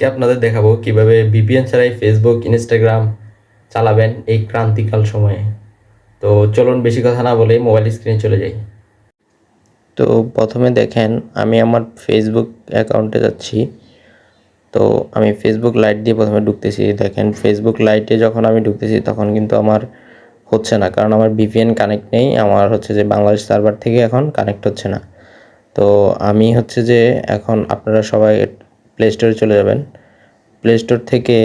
আজকে আপনাদের দেখাবো কীভাবে ভিপিএন ছাড়াই ফেসবুক ইনস্টাগ্রাম চালাবেন এই ক্রান্তিকাল সময়ে। তো চলুন বেশি কথা না বলে মোবাইল স্ক্রিনে চলে যাই। তো প্রথমে দেখেন, আমি আমার ফেসবুক অ্যাকাউন্টে যাচ্ছি। তো আমি ফেসবুক লাইট দিয়ে প্রথমে ঢুকতেছি। দেখেন ফেসবুক লাইটে যখন আমি ঢুকতেছি, তখন কিন্তু আমার হচ্ছে না। কারণ আমার ভিপিএন কানেক্ট নেই, আমার হচ্ছে যে বাংলাদেশ সার্ভার থেকে এখন কানেক্ট হচ্ছে না। তো আমি হচ্ছে যে এখন আপনারা সবাই প্লে স্টোরে চলে যাবেন। প্লে স্টোর থেকে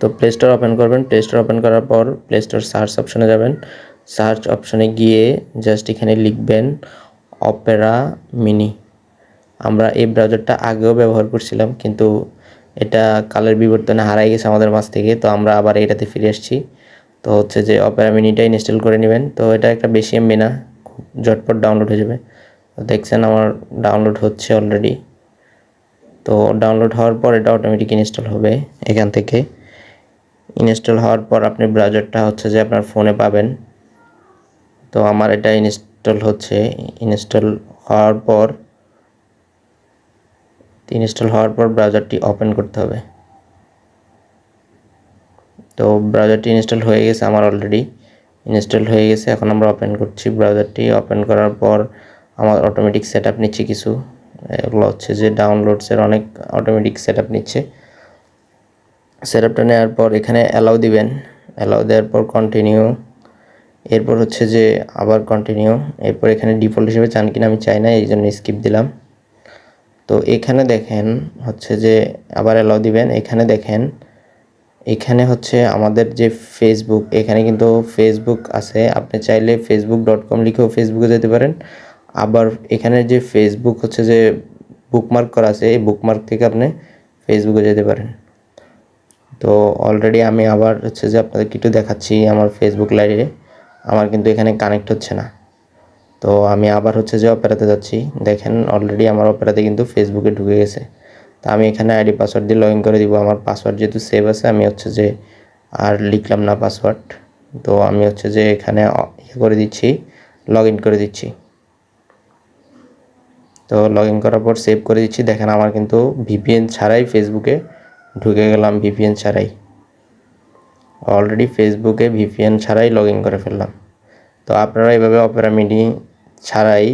তো প্লে স্টোর ওপেন করবেন। প্লে স্টোর ওপেন করার পর প্লে স্টোর সার্চ অপশনে যাবেন। সার্চ অপশনে গিয়ে জাস্ট এখানে লিখবেন অপেরা মিনি আমরা এই ব্রাউজারটা আগেও ব্যবহার করছিলাম, কিন্তু এটা কালের বিবর্তনে হারাই গেছে আমাদের মাঝ থেকে, তো আমরা আবার এটাতে ফিরে আসছি। তো হচ্ছে যে অপেরা মিনিটা ইনস্টল করে নেবেন। তো এটা একটা বেশি এমবি না, খুব ঝটপট ডাউনলোড হয়ে যাবে। তো দেখছেন আমার ডাউনলোড হচ্ছে অলরেডি তো ডাউনলোড হওয়ার পর এটা অটোমেটিক ইনস্টল হবে এখান থেকে। ইনস্টল হওয়ার পর আপনি ব্রাউজারটা হচ্ছে যে আপনার ফোনে পাবেন। তো আমার এটা ইনস্টল হচ্ছে। ইনস্টল হওয়ার পর ইনস্টল হওয়ার পর ব্রাউজারটি ওপেন করতে হবে। তো ব্রাউজারটি ইনস্টল হয়ে গেছে আমার অলরেডি ইনস্টল হয়ে গেছে, এখন আমরা ওপেন করছি ব্রাউজারটি ওপেন করার পর আমার অটোমেটিক সেট আপ নিচ্ছে কিছু। এগুলো হচ্ছে যে ডাউনলোডসের অনেক অটোমেটিক সেট নিচ্ছে। সেট আপটা নেওয়ার পর এখানে অ্যালাউ দিবেন। অ্যালাউ দেওয়ার পর কন্টিনিউ এরপর হচ্ছে যে আবার কন্টিনিউ এরপর এখানে ডিফল্ট হিসেবে চান কিনা আমি চাই না, এই জন্য স্কিপ দিলাম। তো এখানে দেখেন হচ্ছে যে আবার অ্যালাউ দিবেন। এখানে দেখেন, এখানে হচ্ছে আমাদের যে ফেসবুক এখানে কিন্তু ফেসবুক আছে। আপনি চাইলে ফেসবুক ডট কম লিখেও ফেসবুকে যেতে পারেন। আবার এখানে যে ফেসবুক হচ্ছে যে বুকমার্ক করা আছে, এই বুকমার্ক থেকে আপনি ফেসবুকে যেতে পারেন। তো অলরেডি আমি আবার হচ্ছে যে আপনাদেরকে একটু দেখাচ্ছি আমার ফেসবুক লাইভে আমার কিন্তু এখানে কানেক্ট হচ্ছে না। তো আমি আবার হচ্ছে যে অপেরাতে যাচ্ছি। দেখেন অলরেডি আমার অপেরাতে কিন্তু ফেসবুকে ঢুকে গেছে। তো আমি এখানে আইডি পাসওয়ার্ড দিয়ে লগ ইন করে দিব। আমার পাসওয়ার্ড যেহেতু সেভ আছে, আমি হচ্ছে যে আর লিখলাম না পাসওয়ার্ড তো আমি হচ্ছে যে এখানে ইয়ে করে দিচ্ছি লগ ইন করে দিচ্ছি। তো লগ ইন করার পর সেভ করে দিচ্ছি। দেখেন আমার কিন্তু ভিপিএন ছাড়াই ফেসবুকে ঢুকে গেলাম ভিপিএন ছাড়াই। অলরেডি ফেসবুকে ভিপিএন ছাড়াই লগ ইন করে ফেললাম। তো আপনারা এভাবে অপেরা মিনি ছাড়াই,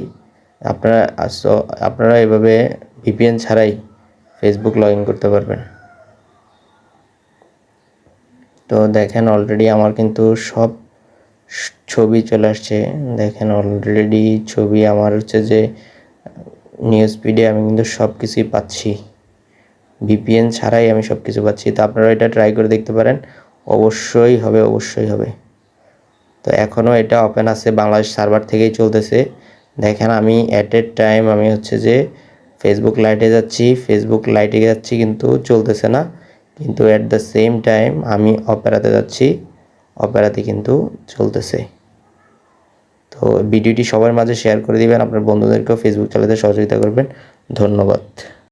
আপনারা আপনারা এভাবে ভিপিএন ছাড়াই ফেসবুক লগ ইন করতে পারবেন। তো দেখেন অলরেডি আমার কিন্তু সব ছবি চলে আসছে। দেখেন অলরেডি ছবি আমার হচ্ছে যে নিউজ ফিডে আমি কিন্তু সব কিছুই পাচ্ছি ভিপিএন ছাড়াই আমি সব কিছু পাচ্ছি। তো আপনারা এটা ট্রাই করে দেখতে পারেন। অবশ্যই হবে অবশ্যই হবে। তো এখনও এটা ওপেন আছে, বাংলাদেশ সার্ভার থেকেই চলতেছে। দেখেন আমি অ্যাট এ টাইম আমি হচ্ছে যে ফেসবুক লাইটে যাচ্ছি। ফেসবুক লাইটে যাচ্ছি কিন্তু চলতেছে না। কিন্তু অ্যাট দ্য সেম টাইম আমি অপেরাতে যাচ্ছি। অপেরাতে কিন্তু চলতেছে। তো ভিডিওটি সবার মাঝে শেয়ার করে দিবেন। আপনার বন্ধুদেরকেও ফেসবুক চালাতে সহযোগিতা করবেন। ধন্যবাদ।